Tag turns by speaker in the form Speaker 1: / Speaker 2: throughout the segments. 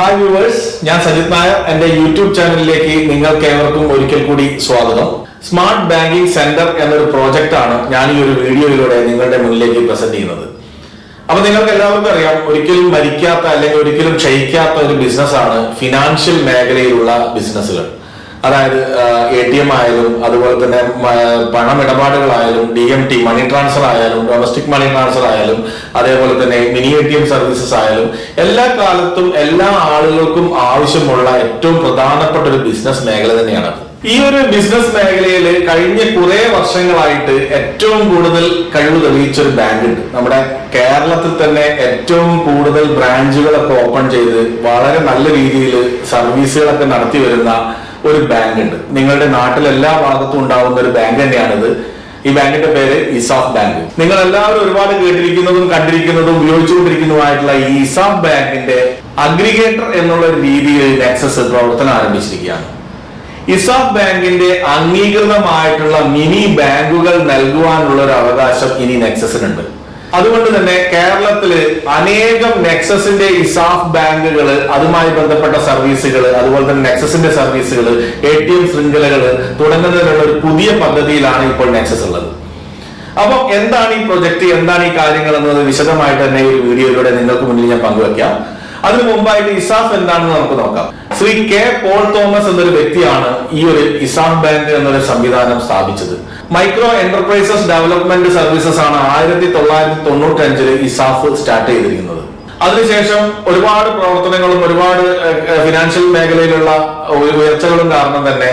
Speaker 1: Hi viewers ഞാൻ സജിത് നായർ. എന്റെ YouTube ചാനലിലേക്ക് നിങ്ങൾക്ക് ഏവർക്കും ഒരിക്കൽ കൂടി സ്വാഗതം. സ്മാർട്ട് ബാങ്കിംഗ് സെന്റർ എന്നൊരു പ്രോജക്റ്റ് ആണ് ഞാൻ ഈ ഒരു വീഡിയോയിലൂടെ നിങ്ങളുടെ മുന്നിലേക്ക് പ്രസന്റ് ചെയ്യുന്നത്. അപ്പൊ നിങ്ങൾക്ക് എല്ലാവർക്കും അറിയാം ഒരിക്കലും മരിക്കാത്ത അല്ലെങ്കിൽ ഒരിക്കലും ക്ഷയിക്കാത്ത ഒരു ബിസിനസ് ആണ് ഫിനാൻഷ്യൽ മേഖലയിലുള്ള ബിസിനസ്സുകൾ അതായത് എ ടി എം ആയാലും അതുപോലെ തന്നെ പണമിടപാടുകളായാലും D M T money transfer ആയാലും ഡൊമസ്റ്റിക് മണി ട്രാൻസ്ഫർ ആയാലും അതേപോലെ തന്നെ mini A T M services ആയാലും എല്ലാ കാലത്തും എല്ലാ ആളുകൾക്കും ആവശ്യമുള്ള ഏറ്റവും പ്രധാനപ്പെട്ട ഒരു ബിസിനസ് മേഖല തന്നെയാണ് ഈ ഒരു ബിസിനസ് മേഖലയിൽ കഴിഞ്ഞ കുറെ വർഷങ്ങളായിട്ട് ഏറ്റവും കൂടുതൽ കഴിവ് തെളിയിച്ച ഒരു ബാങ്ക് ഉണ്ട്. നമ്മുടെ കേരളത്തിൽ തന്നെ ഏറ്റവും കൂടുതൽ ബ്രാഞ്ചുകളൊക്കെ ഓപ്പൺ ചെയ്ത് വളരെ നല്ല രീതിയിൽ സർവീസുകളൊക്കെ നടത്തി വരുന്ന ഒരു ബാങ്ക് ഉണ്ട്. നിങ്ങളുടെ നാട്ടിൽ എല്ലാ ഭാഗത്തും ഉണ്ടാവുന്ന ഒരു ബാങ്ക് തന്നെയാണിത്. ഈ ബാങ്കിന്റെ പേര് ഇസാഫ് ബാങ്ക് നിങ്ങൾ എല്ലാവരും ഒരുപാട് കേട്ടിരിക്കുന്നതും കണ്ടിരിക്കുന്നതും ഉപയോഗിച്ചുകൊണ്ടിരിക്കുന്നതുമായിട്ടുള്ള ഈ ഇസാഫ് ബാങ്കിന്റെ അഗ്രിഗേറ്റർ എന്നുള്ള രീതിയിൽ നെക്സസ് പ്രവർത്തനം ആരംഭിച്ചിരിക്കുകയാണ്. ഇസാഫ് ബാങ്കിന്റെ അംഗീകൃതമായിട്ടുള്ള മിനി ബാങ്കുകൾ നൽകുവാനുള്ള ഒരു അവകാശം ഇനി നെക്സസിനുണ്ട് അതുകൊണ്ട് തന്നെ കേരളത്തിൽ അനേകം നെക്സസിന്റെ ഇസാഫ് ബാങ്കുകൾ അതുമായി ബന്ധപ്പെട്ട സർവീസുകൾ അതുപോലെ തന്നെ നെക്സസിന്റെ സർവീസുകൾ എ ടി എം ശൃംഖലകൾ തുടങ്ങുന്നതിനുള്ള ഒരു പുതിയ പദ്ധതിയിലാണ് ഇപ്പോൾ നെക്സസ് ഉള്ളത്. അപ്പൊ എന്താണ് ഈ പ്രൊജക്ട് എന്താണ് ഈ കാര്യങ്ങൾ എന്നത് വിശദമായിട്ട് തന്നെ ഈ വീഡിയോയിലൂടെ നിങ്ങൾക്ക് മുന്നിൽ ഞാൻ പങ്കുവെക്കാം. അതിനു മുമ്പായിട്ട് ഇസാഫ് എന്താണെന്ന് നമുക്ക് നോക്കാം. ശ്രീ കെ പോൾ തോമസ് എന്നൊരു വ്യക്തിയാണ് ഈ ഒരു ഇസാഫ് ബാങ്ക് എന്നൊരു സംവിധാനം സ്ഥാപിച്ചത്. മൈക്രോ എന്റർപ്രൈസസ് ഡെവലപ്മെന്റ് സർവീസസ് ആണ് ആയിരത്തി തൊള്ളായിരത്തി തൊണ്ണൂറ്റി അഞ്ചിൽ ഇസാഫ് സ്റ്റാർട്ട് ചെയ്തിരിക്കുന്നത്. അതിനുശേഷം ഒരുപാട് പ്രവർത്തനങ്ങളും ഒരുപാട് ഫിനാൻഷ്യൽ മേഖലയിലുള്ള ഉയർച്ചകളും കാരണം തന്നെ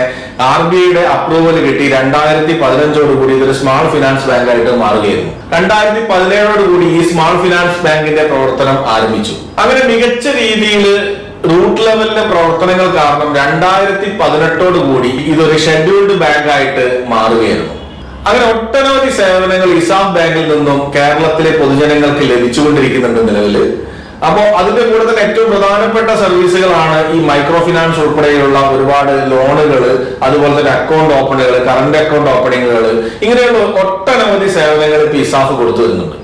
Speaker 1: ആർ ബി ഐയുടെ അപ്രൂവൽ കിട്ടി രണ്ടായിരത്തി പതിനഞ്ചോട് കൂടി ഇതൊരു സ്മാൾ ഫിനാൻസ് ബാങ്കായിട്ട് മാറുകയായിരുന്നു. രണ്ടായിരത്തി പതിനേഴോടുകൂടി ഈ സ്മാൾ ഫിനാൻസ് ബാങ്കിന്റെ പ്രവർത്തനം ആരംഭിച്ചു. അങ്ങനെ മികച്ച രീതിയിൽ റൂട്ട് ലെവലിലെ പ്രവർത്തനങ്ങൾ കാരണം രണ്ടായിരത്തി പതിനെട്ടോട് കൂടി ഇതൊരു ഷെഡ്യൂൾഡ് ബാങ്ക് ആയിട്ട് മാറുകയായിരുന്നു. അങ്ങനെ ഒട്ടനവധി സേവനങ്ങൾ ഇസാം ബാങ്കിൽ നിന്നും കേരളത്തിലെ പൊതുജനങ്ങൾക്ക് ലഭിച്ചുകൊണ്ടിരിക്കുന്നുണ്ട് നിലവിൽ അപ്പോ അതിന്റെ കൂടെ തന്നെ ഏറ്റവും പ്രധാനപ്പെട്ട സർവീസുകളാണ് ഈ മൈക്രോ ഫിനാൻസ് ഉൾപ്പെടെയുള്ള ഒരുപാട് ലോണുകൾ അതുപോലെ തന്നെ അക്കൗണ്ട് ഓപ്പണുകൾ കറണ്ട് അക്കൗണ്ട് ഓപ്പണിങ്ങുകൾ ഇങ്ങനെയുള്ള ഒട്ടനവധി സേവനങ്ങൾ ഇപ്പൊ ഇസാഫ് കൊടുത്തു വരുന്നുണ്ട്.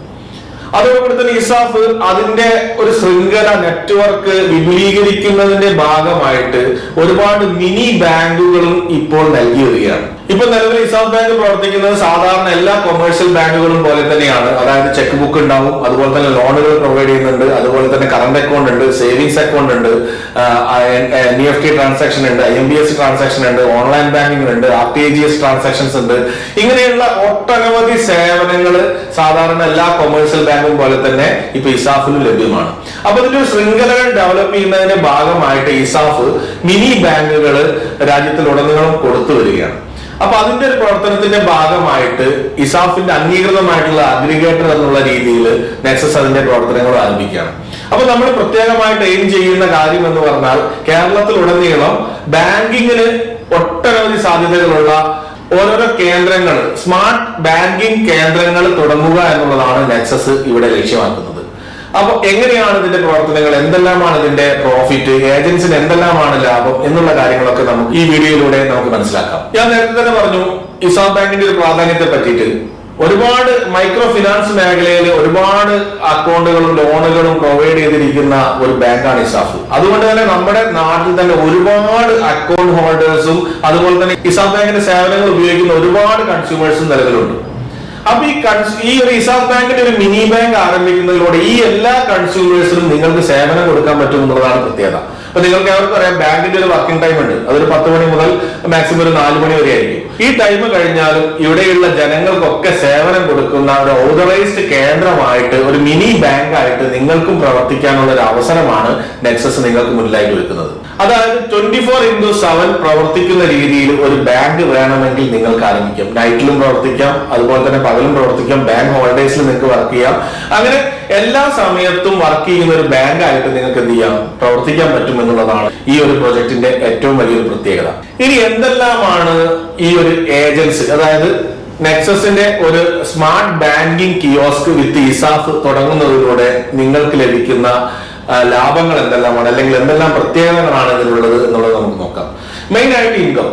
Speaker 1: അതോടൊപ്പം തന്നെ ഇസാഫ് അതിന്റെ ഒരു ശൃംഖല നെറ്റ്വർക്ക് വിപുലീകരിക്കുന്നതിന്റെ ഭാഗമായിട്ട് ഒരുപാട് മിനി ബാങ്കുകളും ഇപ്പോൾ നൽകി വരികയാണ് ഇപ്പൊ നിലവിൽ റിസർവ് ബാങ്ക് പ്രവർത്തിക്കുന്നത് സാധാരണ എല്ലാ കൊമേഴ്ഷ്യൽ ബാങ്കുകളും പോലെ തന്നെയാണ്. അതായത് ചെക്ക് ബുക്ക് ഉണ്ടാവും അതുപോലെ തന്നെ ലോണുകൾ പ്രൊവൈഡ് ചെയ്യുന്നുണ്ട് അതുപോലെ തന്നെ കറണ്ട് അക്കൗണ്ട് ഉണ്ട് സേവിങ്സ് അക്കൗണ്ട് ഉണ്ട് എൻ എഫ് ടി ട്രാൻസാക്ഷൻ ഉണ്ട് I M B S transaction ഉണ്ട് ഓൺലൈൻ ബാങ്കിംഗ് ഉണ്ട് R T G S transactions ഉണ്ട്. ഇങ്ങനെയുള്ള ഒട്ടനവധി സേവനങ്ങൾ സാധാരണ എല്ലാ കൊമേഴ്ഷ്യൽ ബാങ്കും പോലെ തന്നെ ഇപ്പൊ ഇസാഫിലും ലഭ്യമാണ്. അപ്പൊ ഇതിന്റെ ശൃംഖലകൾ ഡെവലപ്പ് ചെയ്യുന്നതിന്റെ ഭാഗമായിട്ട് ഇസാഫ് മിനി ബാങ്കുകൾ രാജ്യത്തിലുടനീളം കൊടുത്തു വരികയാണ്. അപ്പൊ അതിന്റെ ഒരു പ്രവർത്തനത്തിന്റെ ഭാഗമായിട്ട് ഇസാഫിന്റെ അംഗീകൃതമായിട്ടുള്ള അഗ്രിഗേറ്റർ എന്നുള്ള രീതിയിൽ നെക്സസ് അതിന്റെ പ്രവർത്തനങ്ങൾ ആരംഭിക്കുകയാണ്. അപ്പൊ നമ്മൾ പ്രത്യേകമായിട്ട് എയിം ചെയ്യുന്ന കാര്യം എന്ന് പറഞ്ഞാൽ കേരളത്തിലുടനീളം ബാങ്കിങ്ങിന് ഒട്ടനവധി സാധ്യതകളുള്ള ഓരോരോ കേന്ദ്രങ്ങൾ സ്മാർട്ട് ബാങ്കിങ് കേന്ദ്രങ്ങൾ തുടങ്ങുക എന്നുള്ളതാണ് നെക്സസ് ഇവിടെ ലക്ഷ്യമാക്കുന്നത്. അപ്പൊ എങ്ങനെയാണ് ഇതിന്റെ പ്രവർത്തനങ്ങൾ? എന്തെല്ലാമാണ് ഇതിന്റെ പ്രോഫിറ്റ് ഏജൻസിന് എന്തെല്ലാമാണ് ലാഭം? എന്നുള്ള കാര്യങ്ങളൊക്കെ നമുക്ക് ഈ വീഡിയോയിലൂടെ നമുക്ക് മനസ്സിലാക്കാം. ഞാൻ നേരത്തെ തന്നെ പറഞ്ഞു ഇസാം ബാങ്കിന്റെ ഒരു പ്രാധാന്യത്തെ പറ്റിയിട്ട് ഒരുപാട് മൈക്രോ ഫിനാൻസ് മേഖലയിൽ ഒരുപാട് അക്കൗണ്ടുകളും ലോണുകളും പ്രൊവൈഡ് ചെയ്തിരിക്കുന്ന ഒരു ബാങ്കാണ് ഇസാഫ് അതുകൊണ്ട് തന്നെ നമ്മുടെ നാട്ടിൽ തന്നെ ഒരുപാട് അക്കൗണ്ട് ഹോൾഡേഴ്സും അതുപോലെ തന്നെ ഇസാഫ് ബാങ്കിന്റെ സേവനങ്ങൾ ഉപയോഗിക്കുന്ന ഒരുപാട് കൺസ്യൂമേഴ്സും നിലവിലുണ്ട്. അപ്പൊ ഈ ഈ റിസർവ് ബാങ്കിന്റെ ഒരു മിനി ബാങ്ക് ആരംഭിക്കുന്നതിലൂടെ ഈ എല്ലാ കൺസ്യൂമേഴ്സിനും നിങ്ങൾക്ക് സേവനം കൊടുക്കാൻ പറ്റും എന്നുള്ളതാണ് പ്രത്യേകത. അപ്പൊ നിങ്ങൾക്ക് അവർക്ക് അറിയാം ബാങ്കിന്റെ ഒരു വർക്കിംഗ് ടൈം ഉണ്ട്. അതൊരു പത്ത് മണി മുതൽ മാക്സിമം ഒരു നാല് മണി വരെ ആയിരിക്കും. ഈ ടൈം കഴിഞ്ഞാലും ഇവിടെയുള്ള ജനങ്ങൾക്കൊക്കെ സേവനം കൊടുക്കുന്ന ഒരു ഓതറൈസ്ഡ് കേന്ദ്രമായിട്ട് ഒരു മിനി ബാങ്ക് ആയിട്ട് നിങ്ങൾക്കും പ്രവർത്തിക്കാനുള്ള ഒരു അവസരമാണ് നെക്സസ് നിങ്ങൾക്ക് മുന്നിലായിട്ട് വെക്കുന്നത് അതായത് ട്വന്റി ഫോർ ഇന്റു സെവൻ പ്രവർത്തിക്കുന്ന രീതിയിൽ ഒരു ബാങ്ക് വേണമെങ്കിൽ നിങ്ങൾക്ക് ആരംഭിക്കാം. നൈറ്റിലും പ്രവർത്തിക്കാം അതുപോലെ തന്നെ പകലും പ്രവർത്തിക്കാം ബാങ്ക് ഹോളിഡേസിൽ നിങ്ങൾക്ക് വർക്ക് ചെയ്യാം. അങ്ങനെ എല്ലാ സമയത്തും വർക്ക് ചെയ്യുന്ന ഒരു ബാങ്ക് ആയിട്ട് നിങ്ങൾക്ക് എന്ത് ചെയ്യാം? പ്രവർത്തിക്കാൻ പറ്റും എന്നുള്ളതാണ് ഈ ഒരു പ്രൊജക്ടിന്റെ ഏറ്റവും വലിയൊരു പ്രത്യേകത. ഇനി എന്തെല്ലാമാണ് ഈ ഒരു ഏജൻസി അതായത് നെക്സസിന്റെ ഒരു smart banking kiosk with ESAF തുടങ്ങുന്നതിലൂടെ നിങ്ങൾക്ക് ലഭിക്കുന്ന ലാഭങ്ങൾ എന്തെല്ലാമാണ്? അല്ലെങ്കിൽ എന്തെല്ലാം പ്രത്യേകതകളാണ് ഇതിലുള്ളത് എന്നുള്ളത് നമുക്ക് നോക്കാം. മെയിൻ ആയിട്ട് ഇൻകം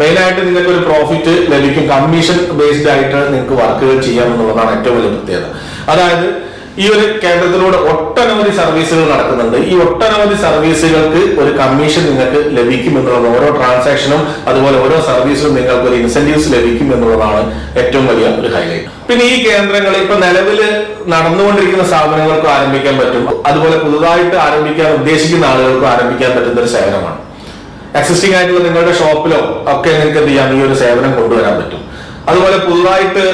Speaker 1: മെയിൻ ആയിട്ട് നിങ്ങൾക്ക് ഒരു പ്രോഫിറ്റ് ലഭിക്കും. കമ്മീഷൻ ബേസ്ഡ് ആയിട്ട് നിങ്ങൾക്ക് വർക്കുകൾ ചെയ്യാം എന്നുള്ളതാണ് ഏറ്റവും വലിയ പ്രത്യേകത. അതായത് ഈ ഒരു കേന്ദ്രത്തിലൂടെ ഒട്ടനവധി സർവീസുകൾ നടക്കുന്നുണ്ട്. ഈ ഒട്ടനവധി സർവീസുകൾക്ക് ഒരു കമ്മീഷൻ നിങ്ങൾക്ക് ലഭിക്കും എന്നുള്ളത് ഓരോ ട്രാൻസാക്ഷനും അതുപോലെ ഓരോ സർവീസിനും നിങ്ങൾക്ക് ഒരു ഇൻസെന്റീവ്സ് ലഭിക്കും എന്നുള്ളതാണ് ഏറ്റവും വലിയ ഒരു ഹൈലൈറ്റ് പിന്നെ ഈ കേന്ദ്രങ്ങൾ ഇപ്പൊ നിലവിൽ നടന്നുകൊണ്ടിരിക്കുന്ന സ്ഥാപനങ്ങൾക്ക് ആരംഭിക്കാൻ പറ്റും. അതുപോലെ പുതുതായിട്ട് ആരംഭിക്കാൻ ഉദ്ദേശിക്കുന്ന ആളുകൾക്ക് ആരംഭിക്കാൻ പറ്റുന്ന ഒരു സേവനമാണ്. എക്സിസ്റ്റിംഗ് ആയിട്ടുള്ള നിങ്ങളുടെ ഷോപ്പിലോ ഒക്കെ നിങ്ങൾക്ക് എന്ത് ചെയ്യാം? ഈ ഒരു സേവനം കൊണ്ടുവരാൻ പറ്റും. അതുപോലെ പുതുതായിട്ട്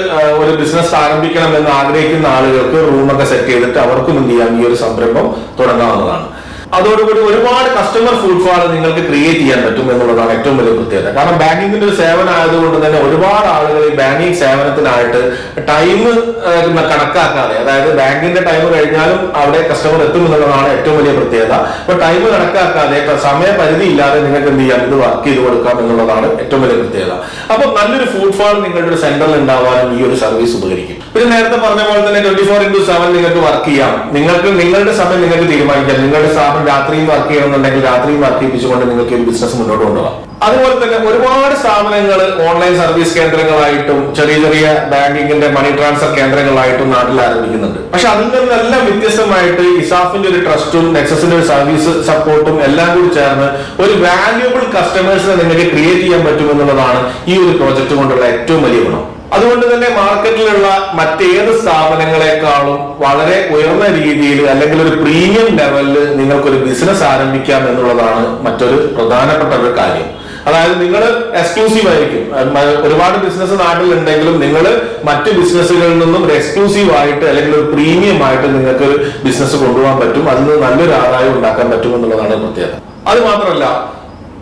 Speaker 1: ഒരു ബിസിനസ് ആരംഭിക്കണം എന്ന് ആഗ്രഹിക്കുന്ന ആളുകൾക്ക് റൂമൊക്കെ സെറ്റ് ചെയ്തിട്ട് അവർക്കും എന്ത് ചെയ്യാം? ഈ ഒരു സംരംഭം തുടങ്ങാവുന്നതാണ്. അതോടുകൂടി ഒരുപാട് കസ്റ്റമർ ഫുട്ഫാൾ നിങ്ങൾക്ക് ക്രിയേറ്റ് ചെയ്യാൻ പറ്റും എന്നുള്ളതാണ് ഏറ്റവും വലിയ പ്രത്യേകത. കാരണം ബാങ്കിങ്ങിന്റെ ഒരു സേവനം ആയതുകൊണ്ട് തന്നെ ഒരുപാട് ആളുകൾ ഈ ബാങ്കിങ് സേവനത്തിനായിട്ട് ടൈം കണക്കാക്കാതെ അതായത് ബാങ്കിന്റെ ടൈം കഴിഞ്ഞാലും അവിടെ കസ്റ്റമർ എത്തും എന്നുള്ളതാണ് ഏറ്റവും വലിയ പ്രത്യേകത. അപ്പൊ ടൈം കണക്കാക്കാതെ സമയപരിധി ഇല്ലാതെ നിങ്ങൾക്ക് എന്ത് ചെയ്യാം? ഇത് വർക്ക് ചെയ്ത് കൊടുക്കാം എന്നുള്ളതാണ് ഏറ്റവും വലിയ പ്രത്യേകത. അപ്പൊ നല്ലൊരു ഫുട്ഫാൾ നിങ്ങളുടെ ഒരു സെന്ററിൽ ഉണ്ടാവാനും ഈ ഒരു സർവീസ് ഉപകരിക്കും. പിന്നെ നേരത്തെ പറഞ്ഞ പോലെ തന്നെ ട്വന്റി ഫോർ ഇന്റു സെവൻ നിങ്ങൾക്ക് വർക്ക് ചെയ്യാം. നിങ്ങൾക്ക് നിങ്ങളുടെ സമയം നിങ്ങൾക്ക് തീരുമാനിക്കാം. നിങ്ങളുടെ സ്ഥാപനം രാത്രിയും വർക്ക് ചെയ്യണമെന്നുണ്ടെങ്കിൽ രാത്രിയും വർക്ക് ചെയ്യിപ്പിച്ചുകൊണ്ട് നിങ്ങൾക്ക് ഒരു ബിസിനസ് മുന്നോട്ട് കൊണ്ടുപോകാം. അതുപോലെ തന്നെ ഒരുപാട് സ്ഥാപനങ്ങൾ ഓൺലൈൻ സർവീസ് കേന്ദ്രങ്ങളായിട്ടും ചെറിയ ചെറിയ ബാങ്കിങ്ങിന്റെ മണി ട്രാൻസ്ഫർ കേന്ദ്രങ്ങളായിട്ടും നാട്ടിൽ ആരംഭിക്കുന്നുണ്ട്. പക്ഷെ അതിൽ നിന്നെല്ലാം വ്യത്യസ്തമായിട്ട് ഇസാഫിന്റെ ഒരു ട്രസ്റ്റും നെക്സസിന്റെ ഒരു സർവീസ് സപ്പോർട്ടും എല്ലാം കൂടി ചേർന്ന് ഒരു വാല്യുബിൾ കസ്റ്റമേഴ്സിനെ നിങ്ങൾക്ക് ക്രിയേറ്റ് ചെയ്യാൻ പറ്റുമെന്നുള്ളതാണ് ഈ ഒരു പ്രോജക്റ്റ് കൊണ്ടുള്ള ഏറ്റവും വലിയ ഗുണം. അതുകൊണ്ട് തന്നെ മാർക്കറ്റിലുള്ള മറ്റേത് സ്ഥാപനങ്ങളെക്കാളും വളരെ ഉയർന്ന രീതിയിൽ അല്ലെങ്കിൽ ഒരു പ്രീമിയം ലെവലിൽ നിങ്ങൾക്കൊരു ബിസിനസ് ആരംഭിക്കാം എന്നുള്ളതാണ് മറ്റൊരു പ്രധാനപ്പെട്ട ഒരു കാര്യം. അതായത് നിങ്ങൾ എക്സ്ക്ലൂസീവ് ആയിരിക്കും. ഒരുപാട് ബിസിനസ് നാട്ടിലുണ്ടെങ്കിലും നിങ്ങൾ മറ്റ് ബിസിനസ്സുകളിൽ നിന്നും എക്സ്ക്ലൂസീവ് ആയിട്ട് അല്ലെങ്കിൽ ഒരു പ്രീമിയം ആയിട്ട് നിങ്ങൾക്ക് ഒരു ബിസിനസ് കൊണ്ടുപോകാൻ പറ്റും. അതിൽ നല്ലൊരു ആദായം ഉണ്ടാക്കാൻ പറ്റും എന്നുള്ളതാണ് പ്രത്യേകത. അത് മാത്രമല്ല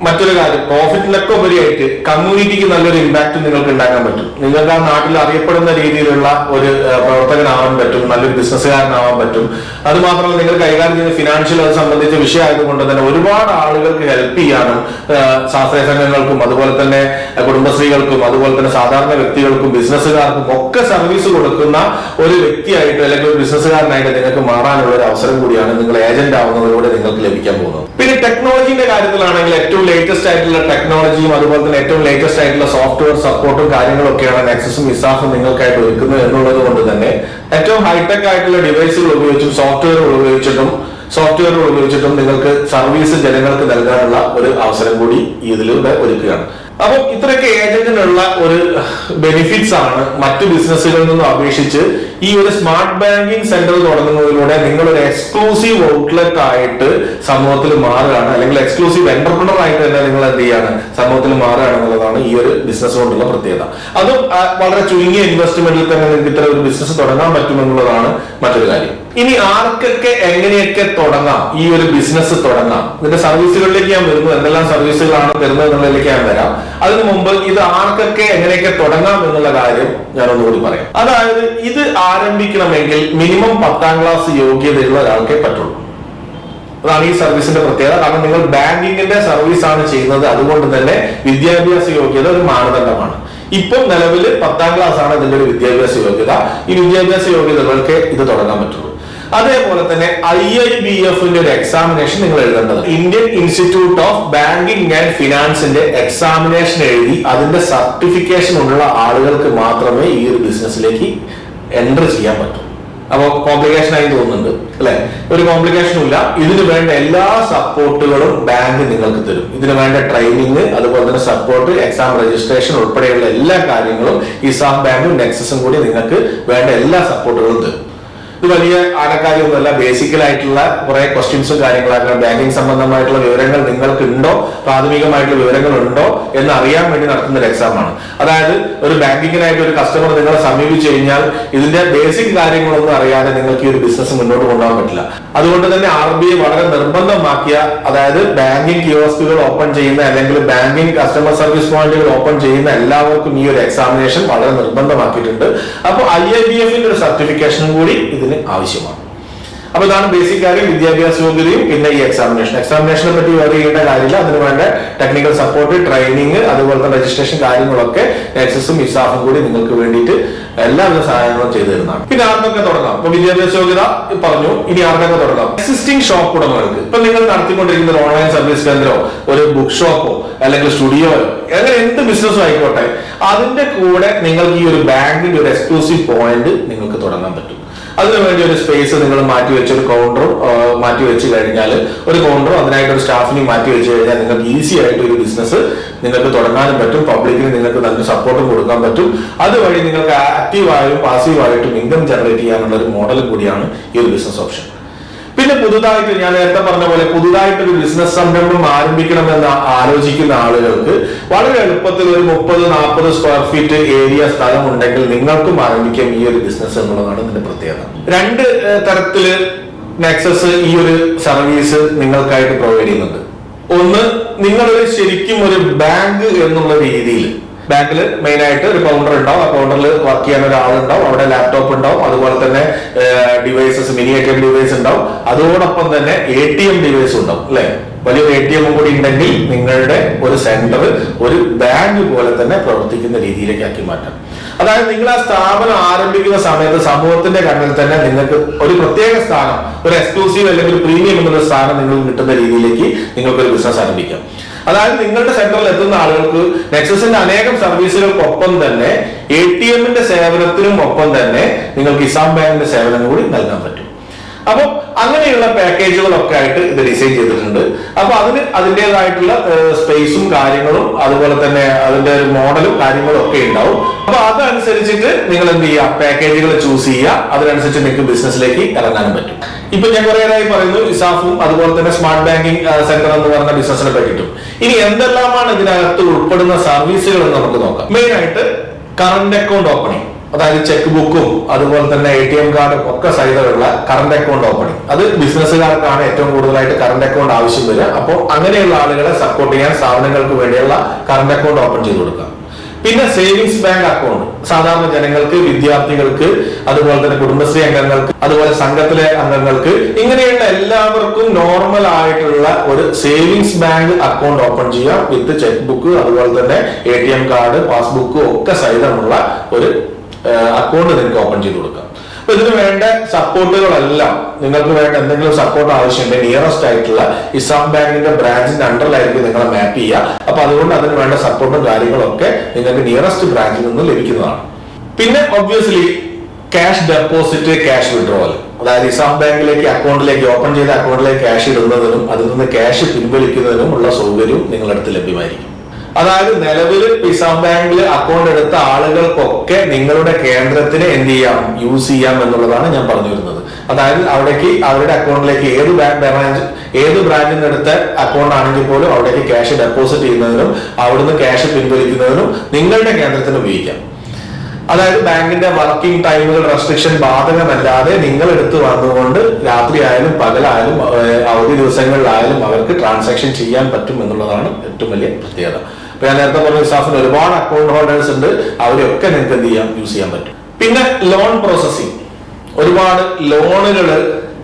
Speaker 1: മറ്റൊരു കാര്യം പ്രോഫിറ്റിലൊക്കെ ഉപരിയായിട്ട് കമ്മ്യൂണിറ്റിക്ക് നല്ലൊരു ഇമ്പാക്ട് നിങ്ങൾക്ക് ഉണ്ടാക്കാൻ പറ്റും. നിങ്ങൾക്ക് ആ നാട്ടിൽ അറിയപ്പെടുന്ന രീതിയിലുള്ള ഒരു പ്രവർത്തകനാവാൻ പറ്റും നല്ലൊരു ബിസിനസ്സുകാരനാവാൻ പറ്റും. അത് മാത്രമല്ല നിങ്ങൾ കൈകാര്യം ചെയ്യുന്ന ഫിനാൻഷ്യൽ അത് സംബന്ധിച്ച വിഷയമായതുകൊണ്ട് തന്നെ ഒരുപാട് ആളുകൾക്ക് ഹെൽപ്പ് ചെയ്യാനും ശാസ്ത്രീയ സംഘങ്ങൾക്കും അതുപോലെ തന്നെ കുടുംബശ്രീകൾക്കും അതുപോലെ തന്നെ സാധാരണ വ്യക്തികൾക്കും ബിസിനസ്സുകാർക്കും ഒക്കെ സർവീസ് കൊടുക്കുന്ന ഒരു വ്യക്തിയായിട്ട് അല്ലെങ്കിൽ ഒരു ബിസിനസ്സുകാരനായിട്ട് നിങ്ങൾക്ക് മാറാനുള്ള ഒരു അവസരം കൂടിയാണ് നിങ്ങൾ ഏജന്റ് ആവുന്നതിലൂടെ നിങ്ങൾക്ക് ലഭിക്കാൻ പോകുന്നത്. പിന്നെ ടെക്നോളജിന്റെ കാര്യത്തിലാണെങ്കിൽ ഏറ്റവും ലേറ്റസ്റ്റ് ആയിട്ടുള്ള ടെക്നോളജിയും അതുപോലെ തന്നെ ഏറ്റവും ലേറ്റസ്റ്റ് ആയിട്ടുള്ള സോഫ്റ്റ്വെയർ സപ്പോർട്ടും കാര്യങ്ങളും ഒക്കെയാണ് നെക്സസും ഇസാഫും നിങ്ങൾക്കായിട്ട് ഒരുക്കുന്നത് എന്നുള്ളത് കൊണ്ട് തന്നെ ഏറ്റവും ഹൈടെക് ആയിട്ടുള്ള ഡിവൈസുകൾ ഉപയോഗിച്ചും സോഫ്റ്റ്വെയർ ഉപയോഗിച്ചിട്ടും സോഫ്റ്റ്വെയർ ഉപയോഗിച്ചിട്ടും നിങ്ങൾക്ക് സർവീസ് ജനങ്ങൾക്ക് നൽകാനുള്ള ഒരു അവസരം കൂടി ഇതിലൂടെ ഒരുക്കുകയാണ്. അപ്പം ഇത്രയൊക്കെ ഏജന്റിനുള്ള ഒരു ബെനിഫിറ്റ്സ് ആണ് മറ്റു ബിസിനസ്സുകളിൽ നിന്നും അപേക്ഷിച്ച് ഈ ഒരു സ്മാർട്ട് ബാങ്കിങ് സെന്റർ തുടങ്ങുന്നതിലൂടെ നിങ്ങൾ ഒരു എക്സ്ക്ലൂസീവ് ഔട്ട്ലെറ്റ് ആയിട്ട് സമൂഹത്തിൽ മാറുകയാണ്. അല്ലെങ്കിൽ എക്സ്ക്ലൂസീവ് എന്റർപ്രണർ ആയിട്ട് തന്നെ നിങ്ങൾ എന്ത് ചെയ്യാണ്? സമൂഹത്തിൽ മാറുകയാണ് എന്നുള്ളതാണ് ഈ ഒരു ബിസിനസ് കൊണ്ടുള്ള പ്രത്യേകത. അതും വളരെ ചുരുങ്ങിയ ഇൻവെസ്റ്റ്മെന്റിൽ തന്നെ നിങ്ങൾക്ക് ഇത്ര ഒരു ബിസിനസ് തുടങ്ങാൻ പറ്റുമെന്നുള്ളതാണ് മറ്റൊരു കാര്യം. ഇനി ആർക്കൊക്കെ എങ്ങനെയൊക്കെ തുടങ്ങാം? ഈ ഒരു ബിസിനസ് തുടങ്ങാം? ഇതിന്റെ സർവീസുകളിലേക്ക് ഞാൻ വരുന്നു. എന്തെല്ലാം സർവീസുകളാണ് തരുന്നത് എന്നുള്ളതിലേക്ക് ഞാൻ വരാം. അതിനു മുമ്പ് ഇത് ആർക്കൊക്കെ എങ്ങനെയൊക്കെ തുടങ്ങാം എന്നുള്ള കാര്യം ഞാൻ ഒന്നുകൂടി പറയാം. അതായത് ഇത് ആരംഭിക്കണമെങ്കിൽ മിനിമം പത്താം ക്ലാസ് യോഗ്യതയുള്ള ഒരാൾക്കേ പറ്റുള്ളൂ. അതാണ് ഈ സർവീസിന്റെ പ്രത്യേകത. കാരണം നിങ്ങൾ ബാങ്കിങ്ങിന്റെ സർവീസ് ആണ് ചെയ്യുന്നത്. അതുകൊണ്ട് തന്നെ വിദ്യാഭ്യാസ യോഗ്യത ഒരു മാനദണ്ഡമാണ്. ഇപ്പം നിലവിൽ പത്താം ക്ലാസ് ആണ് ഇതിന്റെ ഒരു വിദ്യാഭ്യാസ യോഗ്യത. ഈ വിദ്യാഭ്യാസ യോഗ്യതകൾക്ക് ഇത് തുടങ്ങാൻ പറ്റുള്ളൂ. അതേപോലെ തന്നെ ഐ ഐ ബി എഫിന്റെ ഒരു എക്സാമിനേഷൻ നിങ്ങൾ എഴുതേണ്ടത്. Indian Institute of Banking and ഫിനാൻസിന്റെ examination എഴുതി അതിന്റെ സർട്ടിഫിക്കേഷൻ ഉള്ള ആളുകൾക്ക് മാത്രമേ ഈ ഒരു ബിസിനസ്സിലേക്ക് എന്റർ ചെയ്യാൻ പറ്റും. അപ്പോൾ കോംപ്ലിക്കേഷൻ ആയി തോന്നുന്നുണ്ട് അല്ലെ? ഒരു കോംപ്ലിക്കേഷനും ഇല്ല. ഇതിന് വേണ്ട എല്ലാ സപ്പോർട്ടുകളും ബാങ്ക് നിങ്ങൾക്ക് തരും. ഇതിന് വേണ്ട ട്രെയിനിങ് അതുപോലെ തന്നെ സപ്പോർട്ട് എക്സാം രജിസ്ട്രേഷൻ ഉൾപ്പെടെയുള്ള എല്ലാ കാര്യങ്ങളും ഇസാം ബാങ്കും നെക്സസും കൂടി നിങ്ങൾക്ക് വേണ്ട എല്ലാ സപ്പോർട്ടുകളും തരും. ഇത് വലിയ ആനക്കാര്യമൊന്നുമല്ല ബേസിക്കലായിട്ടുള്ള കുറെ ക്വസ്റ്റ്യൻസും കാര്യങ്ങളാണ് ബാങ്കിങ് സംബന്ധമായിട്ടുള്ള വിവരങ്ങൾ നിങ്ങൾക്ക് ഉണ്ടോ പ്രാഥമികമായിട്ടുള്ള വിവരങ്ങൾ ഉണ്ടോ എന്ന് അറിയാൻ വേണ്ടി നടത്തുന്ന ഒരു എക്സാം ആണ്. അതായത് ഒരു ബാങ്കിങ്ങിനായിട്ട് ഒരു കസ്റ്റമർ നിങ്ങളെ സമീപിച്ചു കഴിഞ്ഞാൽ ഇതിന്റെ ബേസിക് കാര്യങ്ങളൊന്നും അറിയാതെ നിങ്ങൾക്ക് ഈ ഒരു ബിസിനസ് മുന്നോട്ട് കൊണ്ടുപോകാൻ പറ്റില്ല. അതുകൊണ്ട് തന്നെ ആർ ബി ഐ വളരെ നിർബന്ധമാക്കിയ അതായത് ബാങ്കിങ് കിയോസ്കുകൾ ഓപ്പൺ ചെയ്യുന്ന അല്ലെങ്കിൽ ബാങ്കിങ് കസ്റ്റമർ സർവീസ് പോയിന്റുകൾ ഓപ്പൺ ചെയ്യുന്ന എല്ലാവർക്കും ഈ ഒരു എക്സാമിനേഷൻ വളരെ നിർബന്ധമാക്കിയിട്ടുണ്ട്. അപ്പോൾ ഐ ഐ ബി എഫിന്റെ ഒരു സർട്ടിഫിക്കേഷനും കൂടി ഇതിന് ആവശ്യമാണ്. അപ്പൊ ഇതാണ് ബേസിക് കാര്യം വിദ്യാഭ്യാസ യോഗ്യതയും പിന്നെ ഈ എക്സാമിനേഷൻ എക്സാമിനേഷനെ പറ്റി വേറെ ചെയ്യേണ്ട കാര്യമില്ല. അതിന് വേണ്ട ടെക്നിക്കൽ സപ്പോർട്ട് ട്രെയിനിങ് അതുപോലെ തന്നെ രജിസ്ട്രേഷൻ കാര്യങ്ങളൊക്കെ എക്സസും ഇസാഫും കൂടി നിങ്ങൾക്ക് വേണ്ടിയിട്ട് എല്ലാവിധ സഹായങ്ങളും ചെയ്തു തരുന്നതാണ്. പിന്നെ ആർക്കൊക്കെ തുടങ്ങാം. ഇപ്പൊ വിദ്യാഭ്യാസ യോഗ്യത പറഞ്ഞു. ഇനി ആർക്കൊക്കെ തുടങ്ങാം. എക്സിസ്റ്റിംഗ് ഷോപ്പ് ഉടമകൾക്ക് ഇപ്പൊ നിങ്ങൾ നടത്തിക്കൊണ്ടിരിക്കുന്ന ഒരു ഓൺലൈൻ സർവീസ് കേന്ദ്രമോ ഒരു ബുക്ക് ഷോപ്പോ അല്ലെങ്കിൽ സ്റ്റുഡിയോ അങ്ങനെ എന്ത് ബിസിനസ്സും ആയിക്കോട്ടെ അതിന്റെ കൂടെ നിങ്ങൾക്ക് ഈ ഒരു ബാങ്കിന്റെ ഒരു എക്സ്ക്ലൂസീവ് പോയിന്റ് നിങ്ങൾക്ക് തുടങ്ങാൻ പറ്റും. അതിനുവേണ്ടി ഒരു സ്പേസ് നിങ്ങൾ മാറ്റി വെച്ച് ഒരു കൗണ്ടറും മാറ്റി വെച്ച് കഴിഞ്ഞാൽ ഒരു കൗണ്ടറും അതിനായിട്ട് ഒരു സ്റ്റാഫിനെയും മാറ്റി വെച്ച് കഴിഞ്ഞാൽ നിങ്ങൾക്ക് ഈസി ആയിട്ട് ഒരു ബിസിനസ് നിങ്ങൾക്ക് തുടങ്ങാനും പറ്റും. പബ്ലിക്കിന് നിങ്ങൾക്ക് നല്ല സപ്പോർട്ടും കൊടുക്കാൻ പറ്റും. അതുവഴി നിങ്ങൾക്ക് ആക്റ്റീവായും പാസീവായിട്ടും ഇൻകം ജനറേറ്റ് ചെയ്യാനുള്ള ഒരു മോഡൽ കൂടിയാണ് ഈ ഒരു ബിസിനസ് ഓപ്ഷൻ പിന്നെ പുതുതായിട്ട് ഞാൻ നേരത്തെ പറഞ്ഞ പോലെ പുതുതായിട്ട് ഒരു ബിസിനസ് സംരംഭം ആരംഭിക്കണമെന്ന് ആലോചിക്കുന്ന ആളുകൾക്ക് വളരെ എളുപ്പത്തിൽ ഒരു മുപ്പത് നാൽപ്പത് സ്ക്വയർ ഫീറ്റ് ഏരിയ സ്ഥലം ഉണ്ടെങ്കിൽ നിങ്ങൾക്കും ആരംഭിക്കാം ഈ ഒരു ബിസിനസ് എന്നുള്ളതാണ് ഇതിന്റെ പ്രത്യേകത. രണ്ട് തരത്തിൽ നെക്സസ് ഈ ഒരു സർവീസ് നിങ്ങൾക്കായിട്ട് പ്രൊവൈഡ് ചെയ്യുന്നുണ്ട്. ഒന്ന് നിങ്ങളൊരു ശരിക്കും ഒരു ബാങ്ക് എന്നുള്ള രീതിയിൽ ബാങ്കിൽ മെയിൻ ആയിട്ട് ഒരു കൗണ്ടർ ഉണ്ടാവും. ആ കൗണ്ടറിൽ വർക്ക് ചെയ്യാൻ ഒരാളുണ്ടാവും. അവിടെ ലാപ്ടോപ്പ് ഉണ്ടാവും. അതുപോലെ തന്നെ devices mini A T M device ഉണ്ടാവും. അതോടൊപ്പം തന്നെ എ ടി എം ഡിവൈസ് ഉണ്ടാവും അല്ലെ? വലിയൊരു എ ടി എം കൂടി ഉണ്ടെങ്കിൽ നിങ്ങളുടെ ഒരു സെന്റർ ഒരു ബാങ്ക് പോലെ തന്നെ പ്രവർത്തിക്കുന്ന രീതിയിലേക്ക് ആക്കി മാറ്റാം. അതായത് നിങ്ങൾ ആ സ്ഥാപനം ആരംഭിക്കുന്ന സമയത്ത് സമൂഹത്തിന്റെ കണ്ണിൽ തന്നെ നിങ്ങൾക്ക് ഒരു പ്രത്യേക സ്ഥാനം ഒരു എക്സ്ക്ലൂസീവ് അല്ലെങ്കിൽ പ്രീമിയം എന്നുള്ള സ്ഥാനം നിങ്ങൾക്ക് കിട്ടുന്ന രീതിയിലേക്ക് നിങ്ങൾക്ക് ഒരു ബിസിനസ് ആരംഭിക്കാം. അതായത് നിങ്ങളുടെ സെന്ററിൽ എത്തുന്ന ആളുകൾക്ക് നെക്സസിന്റെ അനേകം സർവീസുകൾക്കൊപ്പം തന്നെ എ ടി എമ്മിന്റെ സേവനത്തിനും ഒപ്പം തന്നെ നിങ്ങൾക്ക് ഇസാം ബാങ്കിന്റെ സേവനം കൂടി നൽകാൻ പറ്റും. അപ്പൊ അങ്ങനെയുള്ള പാക്കേജുകളൊക്കെ ആയിട്ട് ഇത് ഡിസൈൻ ചെയ്തിട്ടുണ്ട്. അപ്പൊ അതിന് അതിന്റെതായിട്ടുള്ള സ്പേസും കാര്യങ്ങളും അതുപോലെ തന്നെ അതിന്റെ ഒരു മോഡലും കാര്യങ്ങളും ഒക്കെ ഉണ്ടാവും. അപ്പൊ അതനുസരിച്ചിട്ട് നിങ്ങൾ എന്ത് ചെയ്യുക? പാക്കേജുകൾ ചൂസ് ചെയ്യുക. അതിനനുസരിച്ച് നിങ്ങൾക്ക് ബിസിനസ്സിലേക്ക് ഇറങ്ങാനും പറ്റും. ഇപ്പൊ ഞാൻ കുറേയായി പറയുന്നു ഇസാഫും അതുപോലെ തന്നെ സ്മാർട്ട് ബാങ്കിങ് സെന്റർ എന്ന് പറഞ്ഞ ബിസിനസ്സിനെ പറ്റിയിട്ടും. ഇനി എന്തെല്ലാമാണ് ഇതിനകത്ത് ഉൾപ്പെടുന്ന സർവീസുകൾ എന്ന് നമുക്ക് നോക്കാം. മെയിൻ ആയിട്ട് കറണ്ട് അക്കൗണ്ട് ഓപ്പണിംഗ്. അതായത് ചെക്ക് ബുക്കും അതുപോലെ തന്നെ എ ടി എം കാർഡും ഒക്കെ സഹിതമുള്ള കറണ്ട് അക്കൗണ്ട് ഓപ്പണിംഗ് അത് ബിസിനസ്സുകാർക്കാണ് ഏറ്റവും കൂടുതലായിട്ട് കറണ്ട് അക്കൗണ്ട് ആവശ്യം വരിക. അപ്പോൾ അങ്ങനെയുള്ള ആളുകളെ സപ്പോർട്ട് ചെയ്യാൻ സ്ഥാപനങ്ങൾക്ക് വേണ്ടിയുള്ള കറണ്ട് അക്കൗണ്ട് ഓപ്പൺ ചെയ്ത് കൊടുക്കാം പിന്നെ സേവിങ്സ് ബാങ്ക് അക്കൗണ്ട് സാധാരണ ജനങ്ങൾക്ക് വിദ്യാർത്ഥികൾക്ക് അതുപോലെ തന്നെ കുടുംബശ്രീ അംഗങ്ങൾക്ക് അതുപോലെ സംഘത്തിലെ അംഗങ്ങൾക്ക് ഇങ്ങനെയുള്ള എല്ലാവർക്കും നോർമൽ ആയിട്ടുള്ള ഒരു സേവിങ്സ് ബാങ്ക് അക്കൗണ്ട് ഓപ്പൺ ചെയ്യാം വിത്ത് ചെക്ക് ബുക്ക് അതുപോലെ തന്നെ A T M card passbook ഒക്കെ സഹിതമുള്ള ഒരു അക്കൗണ്ട് നിങ്ങൾക്ക് ഓപ്പൺ ചെയ്ത് കൊടുക്കാം. അപ്പൊ ഇതിന് വേണ്ട സപ്പോർട്ടുകളെല്ലാം നിങ്ങൾക്ക് വേണ്ട എന്തെങ്കിലും സപ്പോർട്ട് ആവശ്യമുണ്ടെങ്കിൽ നിയറസ്റ്റ് ആയിട്ടുള്ള ഇസാം ബാങ്കിന്റെ ബ്രാഞ്ചിന്റെ അണ്ടറിലായിരിക്കും നിങ്ങളെ മാപ്പ് ചെയ്യുക. അപ്പൊ അതുകൊണ്ട് അതിന് വേണ്ട സപ്പോർട്ടും കാര്യങ്ങളൊക്കെ നിങ്ങൾക്ക് നിയറസ്റ്റ് ബ്രാഞ്ചിൽ നിന്ന് ലഭിക്കുന്നതാണ്. പിന്നെ obviously cash deposit cash withdrawal അതായത് ഇസാം ബാങ്കിലേക്ക് അക്കൗണ്ടിലേക്ക് ഓപ്പൺ ചെയ്ത അക്കൗണ്ടിലേക്ക് ക്യാഷ് ഇടുന്നതിനും അതിൽ നിന്ന് ക്യാഷ് പിൻവലിക്കുന്നതിനും ഉള്ള സൗകര്യവും നിങ്ങളുടെ ലഭ്യമായിരിക്കും. അതായത് നിലവിൽ ഇസാം ബാങ്കിൽ അക്കൗണ്ട് എടുത്ത ആളുകൾക്കൊക്കെ നിങ്ങളുടെ കേന്ദ്രത്തിന് എന്ത് ചെയ്യാം? യൂസ് ചെയ്യാം എന്നുള്ളതാണ് ഞാൻ പറഞ്ഞു വരുന്നത് അതായത് അവിടേക്ക് അവരുടെ അക്കൗണ്ടിലേക്ക് ഏത് ബാങ്ക് ബ്രാഞ്ച് ഏത് ബ്രാഞ്ചിൽ നിന്ന് എടുത്ത അക്കൗണ്ട് ആണെങ്കിൽ പോലും അവിടേക്ക് ക്യാഷ് ഡെപ്പോസിറ്റ് ചെയ്യുന്നതിനും അവിടുന്ന് ക്യാഷ് പിൻവലിക്കുന്നതിനും നിങ്ങളുടെ കേന്ദ്രത്തിന് ഉപയോഗിക്കാം. അതായത് ബാങ്കിന്റെ വർക്കിംഗ് ടൈമുകൾ റെസ്ട്രിക്ഷൻ ബാധകമല്ലാതെ നിങ്ങൾ എടുത്തു വന്നുകൊണ്ട് രാത്രിയായാലും പകലായാലും അവധി ദിവസങ്ങളിലായാലും അവർക്ക് ട്രാൻസാക്ഷൻ ചെയ്യാൻ പറ്റും എന്നുള്ളതാണ് ഏറ്റവും വലിയ പ്രത്യേകത. ഇപ്പൊ ഞാൻ നേരത്തെ പറഞ്ഞ സ്റ്റാഫിന് ഒരുപാട് അക്കൗണ്ട് ഹോൾഡേഴ്സ് ഉണ്ട്. അവരെയൊക്കെ നിങ്ങൾക്ക് എന്ത് ചെയ്യാം? യൂസ് ചെയ്യാൻ പറ്റും. പിന്നെ ലോൺ പ്രോസസ്സിംഗ് ഒരുപാട് ലോണുകൾ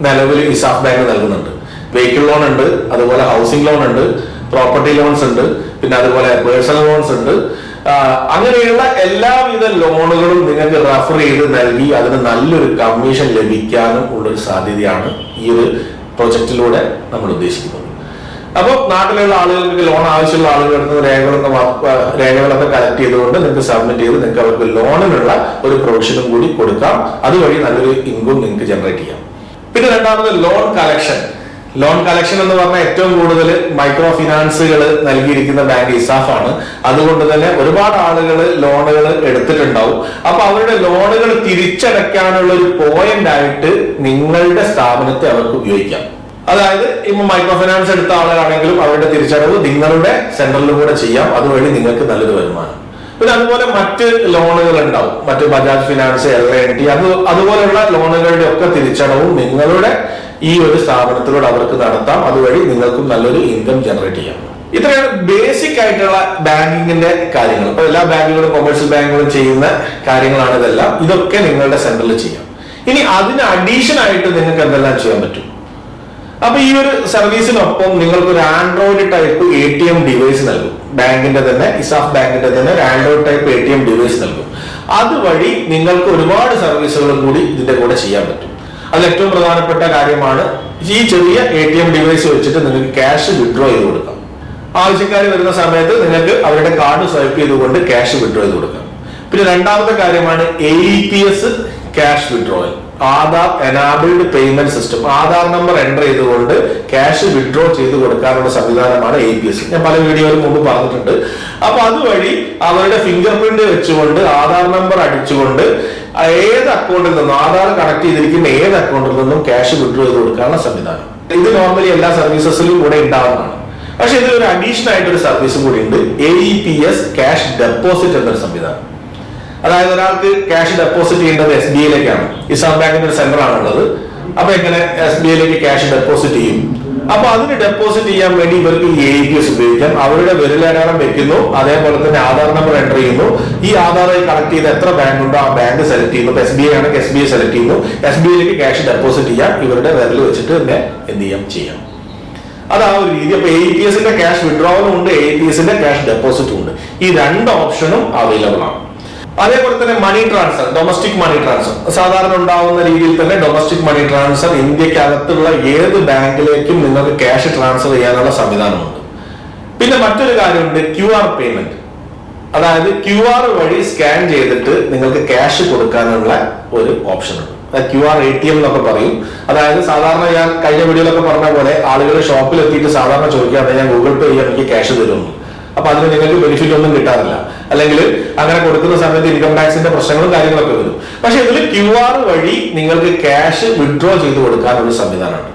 Speaker 1: നിലവിൽ ഇസാഫ് ബാങ്ക് നൽകുന്നുണ്ട്. വെഹിക്കിൾ ലോൺ ഉണ്ട് അതുപോലെ ഹൗസിംഗ് ലോൺ ഉണ്ട് പ്രോപ്പർട്ടി ലോൺസ് ഉണ്ട് പിന്നെ അതുപോലെ പേഴ്സണൽ ലോൺസ് ഉണ്ട്. അങ്ങനെയുള്ള എല്ലാവിധ ലോണുകളും നിങ്ങൾക്ക് റഫർ ചെയ്ത് നൽകി അതിന് നല്ലൊരു കമ്മീഷൻ ലഭിക്കാനും ഉള്ളൊരു സാധ്യതയാണ് ഈ ഒരു പ്രൊജക്റ്റിലൂടെ നമ്മൾ ഉദ്ദേശിക്കുന്നത്. അപ്പോൾ നാട്ടിലുള്ള ആളുകൾക്ക് ലോൺ ആവശ്യമുള്ള ആളുകളുടെ അടുത്ത് രേഖകളൊക്കെ രേഖകളൊക്കെ കളക്ട് ചെയ്തുകൊണ്ട് നിങ്ങൾക്ക് സബ്മിറ്റ് ചെയ്ത് നിങ്ങൾക്ക് അവർക്ക് ലോണിനുള്ള ഒരു പ്രൊവിഷനും കൂടി കൊടുക്കാം. അതുവഴി നല്ലൊരു ഇൻകം നിങ്ങൾക്ക് ജനറേറ്റ് ചെയ്യാം. പിന്നെ രണ്ടാമത് ലോൺ കളക്ഷൻ ലോൺ കളക്ഷൻ എന്ന് പറഞ്ഞാൽ ഏറ്റവും കൂടുതൽ മൈക്രോ ഫിനാൻസുകൾ നൽകിയിരിക്കുന്ന ബാങ്ക് ഇസാഫ് ആണ്. അതുകൊണ്ട് തന്നെ ഒരുപാട് ആളുകൾ ലോണുകൾ എടുത്തിട്ടുണ്ടാവും. അപ്പൊ അവരുടെ ലോണുകൾ തിരിച്ചടയ്ക്കാനുള്ള ഒരു പോയിന്റ് ആയിട്ട് നിങ്ങളുടെ സ്ഥാപനത്തെ അവർക്ക് ഉപയോഗിക്കാം. അതായത് ഇപ്പൊ മൈക്രോ ഫിനാൻസ് എടുത്ത ആളുകളാണെങ്കിലും അവരുടെ തിരിച്ചടവ് നിങ്ങളുടെ സെന്ററിൽ കൂടെ ചെയ്യാം. അതുവഴി നിങ്ങൾക്ക് നല്ലൊരു വരുമാനം. പിന്നെ അതുപോലെ മറ്റ് ലോണുകൾ ഉണ്ടാവും. മറ്റ് Bajaj finance L N T അത് അതുപോലെയുള്ള ലോണുകളുടെ ഒക്കെ തിരിച്ചടവും നിങ്ങളുടെ ഈ ഒരു സ്ഥാപനത്തിലൂടെ അവർക്ക് നടത്താം. അതുവഴി നിങ്ങൾക്കും നല്ലൊരു ഇൻകം ജനറേറ്റ് ചെയ്യാം. ഇത്രയാണ് ബേസിക് ആയിട്ടുള്ള ബാങ്കിങ്ങിന്റെ കാര്യങ്ങൾ. ഇപ്പൊ എല്ലാ ബാങ്കുകളും കൊമേഴ്സ്യൽ ബാങ്കുകളും ചെയ്യുന്ന കാര്യങ്ങളാണ് ഇതെല്ലാം. ഇതൊക്കെ നിങ്ങളുടെ സെന്ററിൽ ചെയ്യാം. ഇനി അതിന് അഡീഷൻ ആയിട്ട് നിങ്ങൾക്ക് എന്തെല്ലാം ചെയ്യാൻ പറ്റും? അപ്പൊ ഈ ഒരു സർവീസിനൊപ്പം നിങ്ങൾക്ക് ഒരു android type A T M device നൽകും. ബാങ്കിന്റെ തന്നെ ഇസാഫ് ബാങ്കിന്റെ തന്നെ ഒരു android type A T M device നൽകും. അതുവഴി നിങ്ങൾക്ക് ഒരുപാട് സർവീസുകളും കൂടി ഇതിന്റെ കൂടെ ചെയ്യാൻ പറ്റും. അതിൽ ഏറ്റവും പ്രധാനപ്പെട്ട കാര്യമാണ് ഈ ചെറിയ എ ടി എം ഡിവൈസ് വെച്ചിട്ട് നിങ്ങൾക്ക് ക്യാഷ് വിഡ്രോ ചെയ്ത് കൊടുക്കാം. ആവശ്യക്കാർ വരുന്ന സമയത്ത് നിങ്ങൾക്ക് അവരുടെ കാർഡ് സ്വൈപ്പ് ചെയ്തുകൊണ്ട് ക്യാഷ് വിഡ്രോ ചെയ്ത് കൊടുക്കാം. പിന്നെ രണ്ടാമത്തെ കാര്യമാണ് A P S cash withdrawal Aadhaar enabled payment system Aadhaar number enter ചെയ്തുകൊണ്ട് ക്യാഷ് വിഡ്രോ ചെയ്ത് കൊടുക്കാനുള്ള സംവിധാനമാണ് എ പി എസ് ഞാൻ പല വീഡിയോയിലും മുമ്പ് പറഞ്ഞിട്ടുണ്ട്. അപ്പൊ അതുവഴി അവരുടെ ഫിംഗർ പ്രിന്റ് വെച്ചുകൊണ്ട് ആധാർ നമ്പർ അടിച്ചുകൊണ്ട് ഏത് അക്കൗണ്ടിൽ നിന്നും ആധാർ കണക്ട് ചെയ്തിരിക്കുന്ന ഏത് അക്കൗണ്ടിൽ നിന്നും ക്യാഷ് വിഡ്രോ ചെയ്ത് കൊടുക്കാനുള്ള സംവിധാനം. ഇത് നോർമലി എല്ലാ സർവീസസിലും കൂടെ ഉണ്ടാവുന്നതാണ്. പക്ഷെ ഇതിലൊരു അഡീഷണൽ ആയിട്ട് ഒരു സർവീസും കൂടി ഉണ്ട്. A E P S cash deposit എന്നൊരു സംവിധാനം. അതായത് ഒരാൾക്ക് ക്യാഷ് ഡെപ്പോസിറ്റ് ചെയ്യേണ്ടത് എസ് ബി ഐയിലേക്കാണ് ഇസ്ലാം ബാങ്കിന്റെ ഒരു സെന്റർ ആണുള്ളത് അപ്പൊ എങ്ങനെ എസ് ബി ഐയിലേക്ക് ക്യാഷ് ഡെപ്പോസിറ്റ് ചെയ്യും? അപ്പൊ അതിന് ഡെപ്പോസിറ്റ് ചെയ്യാൻ വേണ്ടി ഇവർക്ക് എ പി എസ് ഉപയോഗിക്കാം. അവരുടെ വിരലടയാളം വെക്കുന്നു. അതേപോലെ തന്നെ ആധാർ നമ്പർ എന്റർ ചെയ്യുന്നു. ഈ ആധാറായി കണക്ട് ചെയ്ത് എത്ര ബാങ്ക് ഉണ്ടോ ആ ബാങ്ക് സെലക്ട് ചെയ്യുന്നു. എസ് ബി ഐ ആണെങ്കിൽ എസ് ബി ഐ സെലക്ട് ചെയ്യുന്നു. എസ് ബി ഐയിലേക്ക് ക്യാഷ് ഡെപ്പോസിറ്റ് ചെയ്യാം. ഇവരുടെ വിരൽ വെച്ചിട്ട് തന്നെ എന്ത് ചെയ്യാം? ചെയ്യാം. അത് ആ ഒരു രീതി. അപ്പൊ എ പി എസിന്റെ ക്യാഷ് വിഡ്രോവലും ഉണ്ട്. എ പി എസിന്റെ ക്യാഷ് ഡെപ്പോസിറ്റും ഉണ്ട്. ഈ രണ്ട് ഓപ്ഷനും അവൈലബിൾ ആണ്. അതേപോലെ തന്നെ money transfer domestic money transfer സാധാരണ ഉണ്ടാവുന്ന രീതിയിൽ തന്നെ ഡൊമസ്റ്റിക് മണി ട്രാൻസ്ഫർ ഇന്ത്യക്കകത്തുള്ള ഏത് ബാങ്കിലേക്കും നിങ്ങൾക്ക് ക്യാഷ് ട്രാൻസ്ഫർ ചെയ്യാനുള്ള സംവിധാനമുണ്ട്. പിന്നെ മറ്റൊരു കാര്യമുണ്ട് ക്യു ആർ പേയ്മെന്റ് അതായത് ക്യു ആർ വഴി സ്കാൻ ചെയ്തിട്ട് നിങ്ങൾക്ക് ക്യാഷ് കൊടുക്കാനുള്ള ഒരു ഓപ്ഷൻ ഉണ്ട്. Q R A T M എന്നൊക്കെ പറയും. അതായത് സാധാരണ ഞാൻ കഴിഞ്ഞ വീഡിയോയിലൊക്കെ പറഞ്ഞ പോലെ ആളുകൾ ഷോപ്പിൽ എത്തിയിട്ട് സാധാരണ ചോദിക്കാതെ ഞാൻ ഗൂഗിൾ പേ ചെയ്യാൻ എനിക്ക് ക്യാഷ് തരുന്നു അപ്പൊ അതിന് നിങ്ങൾക്ക് ബെനിഫിറ്റ് ഒന്നും കിട്ടാറില്ല. അല്ലെങ്കിൽ അങ്ങനെ കൊടുക്കുന്ന സമയത്ത് ഇൻകം ടാക്സിന്റെ പ്രശ്നങ്ങളും കാര്യങ്ങളൊക്കെ വരും. പക്ഷെ ഇതിൽ ക്യു ആർ വഴി നിങ്ങൾക്ക് ക്യാഷ് വിഡ്രോ ചെയ്ത് കൊടുക്കാനുള്ള സംവിധാനമുണ്ട്.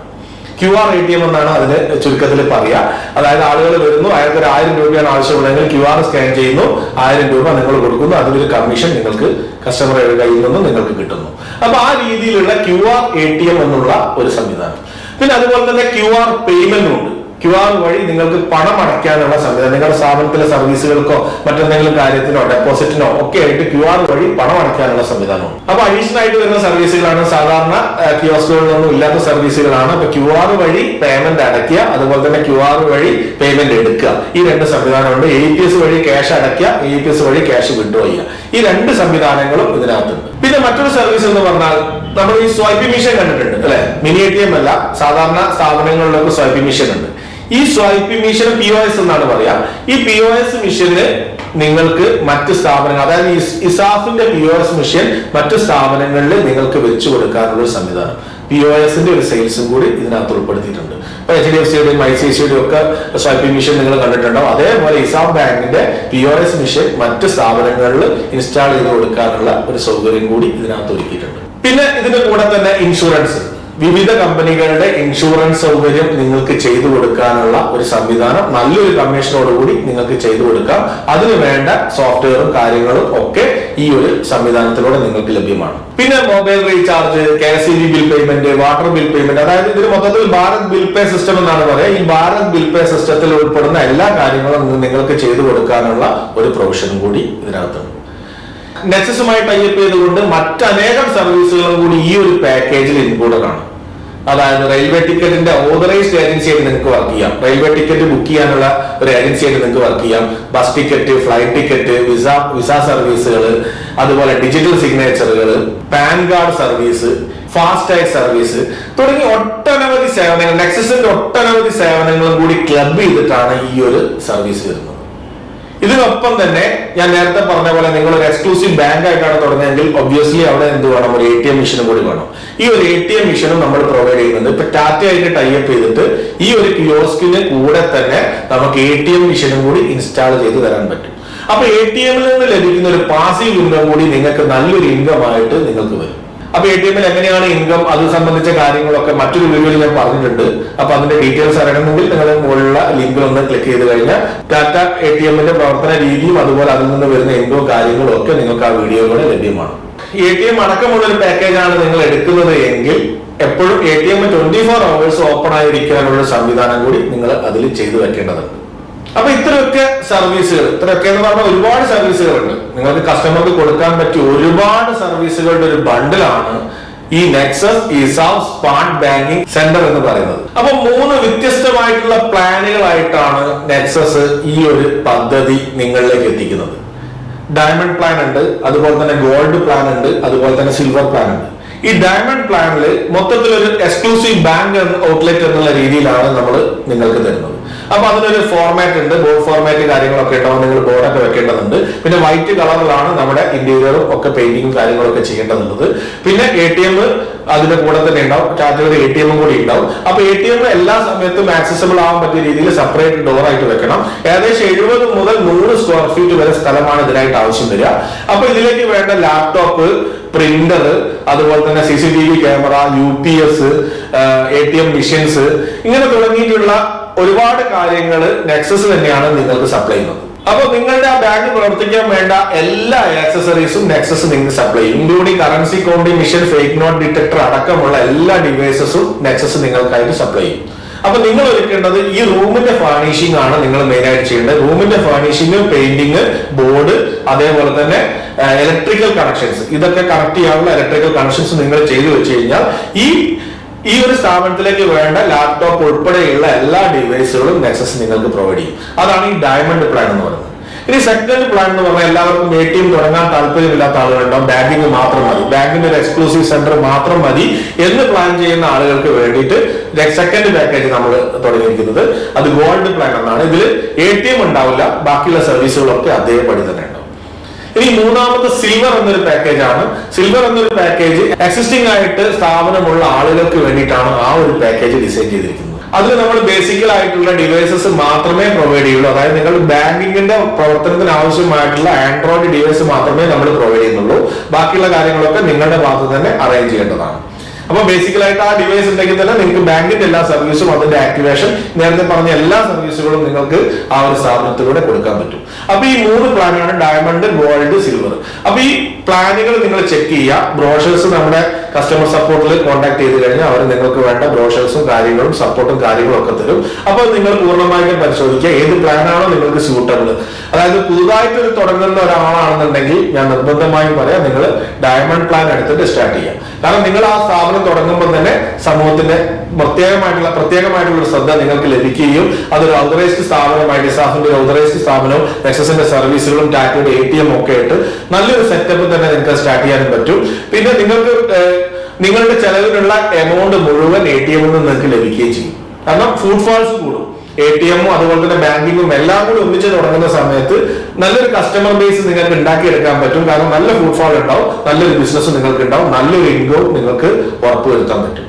Speaker 1: Q R A T M എന്നാണ് അതിന് ചുരുക്കത്തിൽ പറയുക അതായത് ആളുകൾ വരുന്നു അയാൾക്ക് ഒരു ആയിരം രൂപയാണ് ആവശ്യമുള്ളതെങ്കിൽ ക്യു ആർ സ്കാൻ ചെയ്യുന്നു ആയിരം രൂപ നിങ്ങൾ കൊടുക്കുന്നു അതിലൊരു കമ്മീഷൻ നിങ്ങൾക്ക് കസ്റ്റമറുടെ കയ്യിൽ നിന്നും നിങ്ങൾക്ക് കിട്ടുന്നു. അപ്പൊ ആ രീതിയിലുള്ള Q R A T M എന്നുള്ള ഒരു സംവിധാനം. പിന്നെ അതുപോലെ തന്നെ ക്യു ആർ പേയ്മെന്റും ഉണ്ട്. ക്യു ആർ വഴി നിങ്ങൾക്ക് പണം അടയ്ക്കാനുള്ള സംവിധാനം നിങ്ങളുടെ സ്ഥാപനത്തിലെ സർവീസുകൾക്കോ മറ്റെന്തെങ്കിലും കാര്യത്തിനോ ഡെപ്പോസിറ്റിനോ ഒക്കെ ആയിട്ട് ക്യു ആർ വഴി പണം അടയ്ക്കാനുള്ള സംവിധാനമാണ് അപ്പൊ അഡീഷണൽ ആയിട്ട് വരുന്ന സർവീസുകളാണ് സാധാരണ കിയോസ്കുകളിലൊന്നും ഇല്ലാത്ത സർവീസുകളാണ്. അപ്പൊ ക്യു ആർ വഴി പേയ്മെന്റ് അടയ്ക്കുക അതുപോലെ തന്നെ ക്യു ആർ വഴി പേയ്മെന്റ് എടുക്കുക. ഈ രണ്ട് സംവിധാനമുണ്ട്. എ പി എസ് വഴി ക്യാഷ് അടയ്ക്കുക എ പി എസ് വഴി ക്യാഷ് വിഡ്രോ ചെയ്യുക. ഈ രണ്ട് സംവിധാനങ്ങളും ഇതിനകത്തുണ്ട്. പിന്നെ മറ്റൊരു സർവീസ് എന്ന് പറഞ്ഞാൽ നമ്മൾ ഈ സ്വൈപ്പിംഗ് മെഷീൻ കണ്ടിട്ടുണ്ട് അല്ലെ? മിനി എ ടി എം അല്ല സാധാരണ സ്ഥാപനങ്ങളിലൊക്കെ സ്വൈപ്പിംഗ് മെഷീൻ ഉണ്ട്. ഈ swiping machine P O S എന്നാണ് പറയാ. ഈ പി ഒ എസ് മെഷീന് നിങ്ങൾക്ക് മറ്റ് സ്ഥാപനങ്ങൾ അതായത് ഇസാഫിന്റെ പി ഒ എസ് മെഷീൻ മറ്റു സ്ഥാപനങ്ങളിൽ നിങ്ങൾക്ക് വെച്ചു കൊടുക്കാനുള്ള ഒരു സംവിധാനം. പി ഒ എസിന്റെ ഒരു സെയിൽസും കൂടി ഇതിനകത്ത് ഉൾപ്പെടുത്തിയിട്ടുണ്ട്. ഇപ്പൊ എച്ച് ഡി എഫ് സിയുടെയും ഐ സി സിയുടെയും ഒക്കെ സ്വൈപ്പിംഗ് മെഷീൻ നിങ്ങൾ കണ്ടിട്ടുണ്ടാവും അതേപോലെ ഇസാഫ് ബാങ്കിന്റെ പി ഒ എസ് മെഷീൻ മറ്റ് സ്ഥാപനങ്ങളിൽ ഇൻസ്റ്റാൾ ചെയ്ത് കൊടുക്കാനുള്ള ഒരു സൗകര്യം കൂടി ഇതിനകത്ത് ഒരുക്കിയിട്ടുണ്ട്. പിന്നെ ഇതിന്റെ കൂടെ തന്നെ ഇൻഷുറൻസ് വിവിധ കമ്പനികളുടെ ഇൻഷുറൻസ് സൗകര്യം നിങ്ങൾക്ക് ചെയ്തു കൊടുക്കാനുള്ള ഒരു സംവിധാനം നല്ലൊരു കമ്മീഷനോടുകൂടി നിങ്ങൾക്ക് ചെയ്തു കൊടുക്കാം. അതിന് വേണ്ട സോഫ്റ്റ്വെയറും കാര്യങ്ങളും ഒക്കെ ഈ ഒരു സംവിധാനത്തിലൂടെ നിങ്ങൾക്ക് ലഭ്യമാണ്. പിന്നെ mobile recharge K S E bill payment water bill payment അതായത് ഇതിന് മൊത്തത്തിൽ ഭാരത് ബിൽ പേ സിസ്റ്റം എന്നാണ് പറയുക. ഈ ഭാരത് ബിൽ പേ സിസ്റ്റത്തിൽ ഉൾപ്പെടുന്ന എല്ലാ കാര്യങ്ങളും നിങ്ങൾക്ക് ചെയ്തു കൊടുക്കാനുള്ള ഒരു പ്രൊവിഷനും കൂടി ഇതിനകത്തുണ്ട്. നെക്സസുമായി ടൈപ്പ് ചെയ്തുകൊണ്ട് മറ്റനേകം സർവീസുകളും കൂടി ഈ ഒരു പാക്കേജിൽ ഇൻക്ലൂഡഡ് ആണ്. അതായത് റെയിൽവേ ടിക്കറ്റിന്റെ ഓതറൈസ്ഡ് ഏജൻസി ആയിട്ട് നിങ്ങൾക്ക് വർക്ക് ചെയ്യാം. റെയിൽവേ ടിക്കറ്റ് ബുക്ക് ചെയ്യാനുള്ള ഒരു ഏജൻസി ആയിട്ട് നിങ്ങൾക്ക് വർക്ക് ചെയ്യാം. Bus ticket flight ticket visa visa സർവീസുകൾ അതുപോലെ digital സിഗ്നേച്ചറുകൾ PAN card service FASTag service തുടങ്ങി ഒട്ടനവധി സേവനങ്ങൾ നെക്സസിന്റെ ഒട്ടനവധി സേവനങ്ങളും കൂടി ക്ലബ് ചെയ്തിട്ടാണ് ഈ ഒരു സർവീസ് വരുന്നത്. ഇതിനൊപ്പം തന്നെ ഞാൻ നേരത്തെ പറഞ്ഞ പോലെ നിങ്ങൾ ഒരു എക്സ്ക്ലൂസീവ് ബാങ്ക് ആയിട്ടാണ് തുടങ്ങിയതെങ്കിൽ ഒബ്വിയസ്ലി അവിടെ എന്ത് വേണം? ഒരു എ ടി എം മെഷീനും കൂടി വേണം. ഈ ഒരു എ ടി എം മെഷീനും നമ്മൾ പ്രൊവൈഡ് ചെയ്യുന്നത് ഇപ്പൊ ടാറ്റ ആയിട്ട് ടൈപ്പ് ചെയ്തിട്ട് ഈ ഒരു കിയോസ്കിന് കൂടെ തന്നെ നമുക്ക് എ ടി എം മെഷീനും കൂടി ഇൻസ്റ്റാൾ ചെയ്ത് തരാൻ പറ്റും. അപ്പൊ എ ടി എമ്മിൽ നിന്ന് ലഭിക്കുന്ന ഒരു പാസീവ് ഇൻകം കൂടി നിങ്ങൾക്ക് നല്ലൊരു ഇൻകം ആയിട്ട് നിങ്ങൾക്ക് വരും. അപ്പൊ എ ടി എമ്മിൽ എങ്ങനെയാണ് ഇൻകം അത് സംബന്ധിച്ച കാര്യങ്ങളൊക്കെ മറ്റൊരു വീഡിയോയിൽ ഞാൻ പറഞ്ഞിട്ടുണ്ട്. അപ്പൊ അതിന്റെ ഡീറ്റെയിൽസ് അറിയണമെങ്കിൽ നിങ്ങൾ മുകളിലുള്ള ലിങ്കിൽ ഒന്ന് ക്ലിക്ക് ചെയ്ത് കഴിഞ്ഞാൽ ടാറ്റ എ ടി എമ്മിന്റെ പ്രവർത്തന രീതിയും അതുപോലെ അതിൽ നിന്ന് വരുന്ന എന്തോ കാര്യങ്ങളും ഒക്കെ നിങ്ങൾക്ക് ആ വീഡിയോയിലൂടെ ലഭ്യമാണ്. എ ടി എം അടക്കമുള്ള ഒരു പാക്കേജ് ആണ് നിങ്ങൾ എടുക്കുന്നത് എങ്കിൽ എപ്പോഴും A T M twenty four hours open ആയിരിക്കാനുള്ള സംവിധാനം കൂടി നിങ്ങൾ അതിൽ ചെയ്തു വെക്കേണ്ടതുണ്ട്. അപ്പൊ ഇത്രയൊക്കെ സർവീസുകൾ ഇത്രയൊക്കെ എന്ന് പറഞ്ഞാൽ ഒരുപാട് സർവീസുകളുണ്ട്. നിങ്ങൾക്ക് കസ്റ്റമർക്ക് കൊടുക്കാൻ പറ്റിയ ഒരുപാട് സർവീസുകളുടെ ഒരു ബണ്ടിലാണ് ഈ Nexus ESAF smart banking centre എന്ന് പറയുന്നത്. അപ്പൊ മൂന്ന് വ്യത്യസ്തമായിട്ടുള്ള പ്ലാനുകളായിട്ടാണ് നെക്സസ് ഈ ഒരു പദ്ധതി നിങ്ങളിലേക്ക് എത്തിക്കുന്നത്. ഡയമണ്ട് പ്ലാൻ ഉണ്ട് അതുപോലെ തന്നെ ഗോൾഡ് പ്ലാൻ ഉണ്ട് അതുപോലെ തന്നെ സിൽവർ പ്ലാൻ ഉണ്ട്. ഈ ഡയമണ്ട് പ്ലാനിൽ മൊത്തത്തിൽ ഒരു എക്സ്ക്ലൂസീവ് ബാങ്ക് ഔട്ട്ലെറ്റ് എന്നുള്ള രീതിയിലാണ് നമ്മൾ നിങ്ങൾക്ക് തരുന്നത്. അപ്പൊ അതിനൊരു ഫോർമാറ്റ് ഉണ്ട്. ബോർഡ് ഫോർമാറ്റ് കാര്യങ്ങളൊക്കെ ഇട്ടോ നിങ്ങൾ ബോർഡൊക്കെ വെക്കേണ്ടതുണ്ട്. പിന്നെ വൈറ്റ് കളറിലാണ് നമ്മുടെ ഇന്റീരിയറും ഒക്കെ പെയിന്റിങ്ങും കാര്യങ്ങളൊക്കെ ചെയ്യേണ്ടതുള്ളത്. പിന്നെ എ ടി എം അതിന്റെ കൂടെ തന്നെ ഉണ്ടാവും. ടാറ്റയുടെ എ ടി എമ്മും കൂടി ഉണ്ടാവും. അപ്പൊ എ ടി എം എല്ലാ സമയത്തും ആക്സസബിൾ ആവാൻ പറ്റിയ രീതിയിൽ സെപ്പറേറ്റ് ഡോർ ആയിട്ട് വെക്കണം. ഏകദേശം എഴുപത് മുതൽ നൂറ് സ്ക്വയർ ഫീറ്റ് വരെ സ്ഥലമാണ് ഇതിനായിട്ട് ആവശ്യം വരിക. അപ്പൊ ഇതിലേക്ക് വേണ്ട ലാപ്ടോപ്പ് പ്രിന്റർ അതുപോലെ തന്നെ C C T V camera U P S A T M machines ഇങ്ങനെ തുടങ്ങിയിട്ടുള്ള ഒരുപാട് കാര്യങ്ങൾ നെക്സസ് തന്നെയാണ് നിങ്ങൾക്ക് സപ്ലൈ ചെയ്യുന്നത്. അപ്പൊ നിങ്ങളുടെ ആ ബാങ്ക് പ്രവർത്തിക്കാൻ വേണ്ട എല്ലാ ആക്സസറീസും നെക്സസ് നിങ്ങൾക്ക് സപ്ലൈ ചെയ്യും. Including currency counting machine fake note detector അടക്കമുള്ള എല്ലാ ഡിവൈസസും നെക്സസ് നിങ്ങൾക്കായിട്ട് സപ്ലൈ ചെയ്യും. അപ്പൊ നിങ്ങൾ ഒരുക്കേണ്ടത് ഈ റൂമിന്റെ ഫർണിഷിംഗ് ആണ് നിങ്ങൾ മെയിൻ ആയിട്ട് ചെയ്യേണ്ടത്. റൂമിന്റെ ഫർണിഷിംഗ് പെയിന്റിങ് ബോർഡ് അതേപോലെ തന്നെ ഇലക്ട്രിക്കൽ കണക്ഷൻസ് ഇതൊക്കെ കണക്ട് ചെയ്യാനുള്ള ഇലക്ട്രിക്കൽ കണക്ഷൻസ് നിങ്ങൾ ചെയ്തു വെച്ച് കഴിഞ്ഞാൽ ഈ ഈ ഒരു സ്ഥാപനത്തിലേക്ക് വേണ്ട ലാപ്ടോപ്പ് ഉൾപ്പെടെയുള്ള എല്ലാ ഡിവൈസുകളും നെക്സസ് നിങ്ങൾക്ക് പ്രൊവൈഡ് ചെയ്യും. അതാണ് ഈ ഡയമണ്ട് പ്ലാൻ എന്ന് പറയുന്നത്. ഇനി സെക്കൻഡ് പ്ലാൻ എന്ന് പറഞ്ഞാൽ എല്ലാവർക്കും എ ടി എം തുടങ്ങാൻ താല്പര്യമില്ലാത്ത ആളുകളുണ്ടാവും. ബാങ്കിങ് മാത്രം മതി. ബാങ്കിന്റെ ഒരു എക്സ്ക്ലൂസീവ് സെന്റർ മാത്രം മതി എന്ന് പ്ലാൻ ചെയ്യുന്ന ആളുകൾക്ക് വേണ്ടിയിട്ട് സെക്കൻഡ് പാക്കേജ് നമ്മൾ തുടങ്ങിയിരിക്കുന്നത്. അത് ഗോൾഡ് പ്ലാൻ എന്നാണ്. ഇതിൽ എ ടി എം ഉണ്ടാവില്ല. ബാക്കിയുള്ള സർവീസുകളൊക്കെ അതേപടി തന്നെ ഇനി മൂന്നാമത് സിൽവർ എന്നൊരു പാക്കേജ് ആണ്. സിൽവർ എന്നൊരു പാക്കേജ് എക്സിസ്റ്റിംഗ് ആയിട്ട് സ്ഥാപനമുള്ള ആളുകൾക്ക് വേണ്ടിയിട്ടാണ് ആ ഒരു പാക്കേജ് ഡിസൈൻ ചെയ്തിരിക്കുന്നത്. അതിൽ നമ്മൾ ബേസിക്കൽ ആയിട്ടുള്ള ഡിവൈസസ് മാത്രമേ പ്രൊവൈഡ് ചെയ്യുള്ളൂ. അതായത് നിങ്ങൾ ബാങ്കിങ്ങിന്റെ പ്രവർത്തനത്തിന് ആവശ്യമായിട്ടുള്ള ആൻഡ്രോയിഡ് ഡിവൈസ് മാത്രമേ നമ്മൾ പ്രൊവൈഡ് ചെയ്യുന്നുള്ളൂ. ബാക്കിയുള്ള കാര്യങ്ങളൊക്കെ നിങ്ങളുടെ ഭാഗത്ത് തന്നെ അറേഞ്ച് ചെയ്യേണ്ടതാണ്. അപ്പൊ ബേസിക്കലായിട്ട് ആ ഡിവൈസ് ഉണ്ടെങ്കിൽ തന്നെ നിങ്ങൾക്ക് ബാങ്കിന്റെ എല്ലാ സർവീസും അതിന്റെ ആക്ടിവേഷൻ നേരത്തെ പറഞ്ഞ എല്ലാ സർവീസുകളും നിങ്ങൾക്ക് ആ ഒരു സ്ഥാപനത്തിലൂടെ കൊടുക്കാൻ പറ്റും. അപ്പൊ ഈ മൂന്ന് പ്ലാനാണ് ഡയമണ്ട് ഗോൾഡ് സിൽവർ അപ്പൊ ഈ പ്ലാനുകൾ നിങ്ങൾ ചെക്ക് ചെയ്യുക. ബ്രോഷേഴ്സ് നമ്മുടെ കസ്റ്റമർ സപ്പോർട്ടിൽ കോൺടാക്ട് ചെയ്ത് കഴിഞ്ഞാൽ അവർ നിങ്ങൾക്ക് വേണ്ട ബ്രോഷേഴ്സും കാര്യങ്ങളും സപ്പോർട്ടും കാര്യങ്ങളും ഒക്കെ തരും. അപ്പോൾ നിങ്ങൾ പൂർണമായിട്ടും പരിശോധിക്കുക. ഏത് പ്ലാനാണോ നിങ്ങൾക്ക് സ്യൂട്ടബിൾ അതായത് പുതുതായിട്ട് ഒരു തുടങ്ങുന്ന ഒരാളാണെന്നുണ്ടെങ്കിൽ ഞാൻ നിർബന്ധമായും പറയാം നിങ്ങൾ ഡയമണ്ട് പ്ലാൻ എടുത്തിട്ട് സ്റ്റാർട്ട് ചെയ്യുക കാരണം നിങ്ങൾ ആ സ്ഥാപനം തുടങ്ങുമ്പോൾ തന്നെ സമൂഹത്തിന്റെ പ്രത്യേകമായിട്ടുള്ള പ്രത്യേകമായിട്ടുള്ള ഒരു ശ്രദ്ധ നിങ്ങൾക്ക് ലഭിക്കുകയും അതൊരു ഓതറൈസ്ഡ് സ്ഥാപനമായിട്ട് ഇസാഫിന്റെ ഒരു ഓതറൈസ്ഡ് സ്ഥാപനവും നെക്സസിന്റെ സർവീസുകളും ടാറ്റയുടെ എ ടി എം ഒക്കെ ആയിട്ട് നല്ലൊരു സെറ്റപ്പ് തന്നെ നിങ്ങൾക്ക് സ്റ്റാർട്ട് ചെയ്യാനും പറ്റും. പിന്നെ നിങ്ങൾക്ക് നിങ്ങളുടെ ചെലവിനുള്ള എമൗണ്ട് മുഴുവൻ എ ടി എമ്മിൽ നിന്ന് നിങ്ങൾക്ക് ലഭിക്കുകയും ചെയ്യും. കാരണം ഫുഡ് ഫാൾസ് കൂടും. എ ടി എമ്മും അതുപോലെ തന്നെ ബാങ്കിങ്ങും എല്ലാം കൂടി ഒന്നിച്ച് തുടങ്ങുന്ന സമയത്ത് നല്ലൊരു കസ്റ്റമർ ബേസ് നിങ്ങൾക്ക് ഉണ്ടാക്കിയെടുക്കാൻ പറ്റും. കാരണം നല്ല ഫുഡ് ഫാൾ ഉണ്ടാവും നല്ലൊരു ബിസിനസ് നിങ്ങൾക്ക് ഉണ്ടാവും നല്ലൊരു ഇൻകവും നിങ്ങൾക്ക് ഉറപ്പുവരുത്താൻ പറ്റും.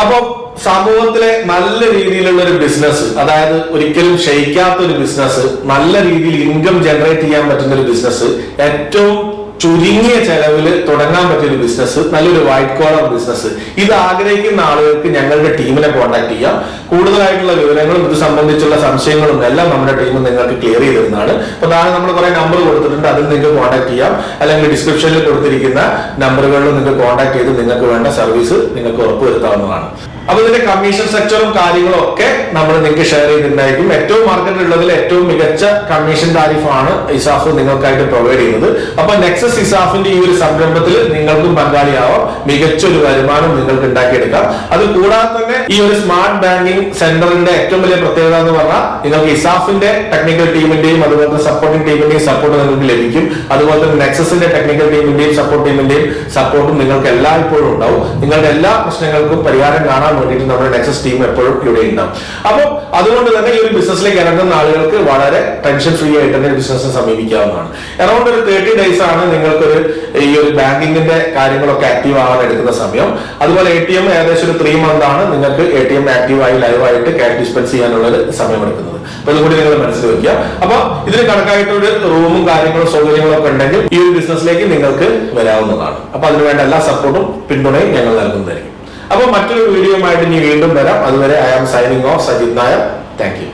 Speaker 1: അപ്പൊ സമൂഹത്തിലെ നല്ല രീതിയിലുള്ള ഒരു ബിസിനസ് അതായത് ഒരിക്കലും ക്ഷയിക്കാത്ത ഒരു ബിസിനസ് നല്ല രീതിയിൽ ഇൻകം ജനറേറ്റ് ചെയ്യാൻ പറ്റുന്ന ഒരു ബിസിനസ് ഏറ്റവും ചുരുങ്ങിയ ചെലവിൽ തുടങ്ങാൻ പറ്റിയ ഒരു ബിസിനസ് നല്ലൊരു വൈറ്റ് കോളർ ബിസിനസ് ഇത് ആഗ്രഹിക്കുന്ന ആളുകൾക്ക് ഞങ്ങളുടെ ടീമിനെ കോൺടാക്ട് ചെയ്യാം. കൂടുതലായിട്ടുള്ള വിവരങ്ങളും ഇത് സംബന്ധിച്ചുള്ള സംശയങ്ങളും എല്ലാം നമ്മുടെ ടീം നിങ്ങൾക്ക് ക്ലിയർ ചെയ്ത് തരുന്നതാണ് അപ്പൊ താഴെ നമ്മൾ കുറെ നമ്പർ കൊടുത്തിട്ടുണ്ട് അതിൽ നിങ്ങൾക്ക് കോൺടാക്ട് ചെയ്യാം. അല്ലെങ്കിൽ ഡിസ്ക്രിപ്ഷനിൽ കൊടുത്തിരിക്കുന്ന നമ്പറുകളിൽ നിങ്ങൾക്ക് കോൺടാക്ട് ചെയ്ത് നിങ്ങൾക്ക് വേണ്ട സർവീസ് നിങ്ങൾക്ക് ഉറപ്പുവരുത്താവുന്നതാണ്. അപ്പൊ ഇതിന്റെ കമ്മീഷൻ സ്ട്രക്ചറും കാര്യങ്ങളും ഒക്കെ നമ്മൾ നിങ്ങൾക്ക് ഷെയർ ചെയ്തിട്ടുണ്ടായിരിക്കും. ഏറ്റവും മാർക്കറ്റിൽ ഉള്ളതിൽ ഏറ്റവും മികച്ച കമ്മീഷൻ താരിഫാണ് ഇസാഫ് നിങ്ങൾക്കായിട്ട് പ്രൊവൈഡ് ചെയ്യുന്നത്. അപ്പൊ നെക്സസ് ഇസാഫിന്റെ ഈ ഒരു സംരംഭത്തിൽ നിങ്ങൾക്കും പങ്കാളിയാവാം. മികച്ച ഒരു വരുമാനം നിങ്ങൾക്ക് ഉണ്ടാക്കിയെടുക്കാം. അത് കൂടാതെ തന്നെ ഈ ഒരു സ്മാർട്ട് ബാങ്കിങ് സെന്ററിന്റെ ഏറ്റവും വലിയ പ്രത്യേകത എന്ന് പറഞ്ഞാൽ നിങ്ങൾക്ക് ഇസാഫിന്റെ ടെക്നിക്കൽ ടീമിന്റെയും അതുപോലെ തന്നെ സപ്പോർട്ടിംഗ് ടീമിന്റെയും സപ്പോർട്ട് നിങ്ങൾക്ക് ലഭിക്കും. അതുപോലെ തന്നെ നെക്സസിന്റെ ടെക്നിക്കൽ ടീമിന്റെയും സപ്പോർട്ട് ടീമിന്റെയും സപ്പോർട്ടും നിങ്ങൾക്ക് എല്ലായ്പ്പോഴും ഉണ്ടാവും. നിങ്ങളുടെ എല്ലാ പ്രശ്നങ്ങൾക്കും പരിഹാരം കാണാൻ വേണ്ടിയിട്ട് നമ്മുടെ നെക്സസ് ടീം എപ്പോഴും ഇവിടെ ഉണ്ടാവും. അപ്പോൾ അതുകൊണ്ട് തന്നെ ഈ ഒരു ബിസിനസ്സിലേക്ക് ഇറങ്ങുന്ന ആളുകൾക്ക് വളരെ ടെൻഷൻ ഫ്രീ ആയിട്ട് തന്നെ ബിസിനസ്സിനെ സമീപിക്കാവുന്നതാണ്. എറൗണ്ട് ഒരു തേർട്ടി ഡേയ്സ് ആണ് നിങ്ങൾക്കൊരു ഈ ഒരു ബാങ്കിങ്ങിന്റെ കാര്യങ്ങളൊക്കെ ആക്റ്റീവ് ആവാൻ എടുക്കുന്ന സമയം. അതുപോലെ എ ടി എം ഏകദേശം ഒരു ത്രീ മന്ത് ആണ് നിങ്ങൾക്ക് എ ടി എം ആക്റ്റീവ് ആയി ലൈവായിട്ട് ക്യാഷ് ഡിസ്പെൻസ് ചെയ്യാനുള്ള ഒരു സമയം എടുക്കുന്നത് അപ്പൊ ഇതുകൂടി നിങ്ങൾ മനസ്സിൽ വെക്കുക. അപ്പൊ ഇതിന് കണക്കായിട്ട് ഒരു റൂമും കാര്യങ്ങളും സൗകര്യങ്ങളും ഒക്കെ ഉണ്ടെങ്കിൽ ഈ ഒരു ബിസിനസ്സിലേക്ക് നിങ്ങൾക്ക് വരാവുന്നതാണ്. അപ്പൊ അതിനുവേണ്ട എല്ലാ സപ്പോർട്ടും പിന്തുണയും ഞങ്ങൾ നൽകുന്നതായിരിക്കും. അപ്പൊ മറ്റൊരു വീഡിയോ ആയിട്ട് ഇനി വീണ്ടും വരാം. അതുവരെ I am signing off Sajith Nair thank you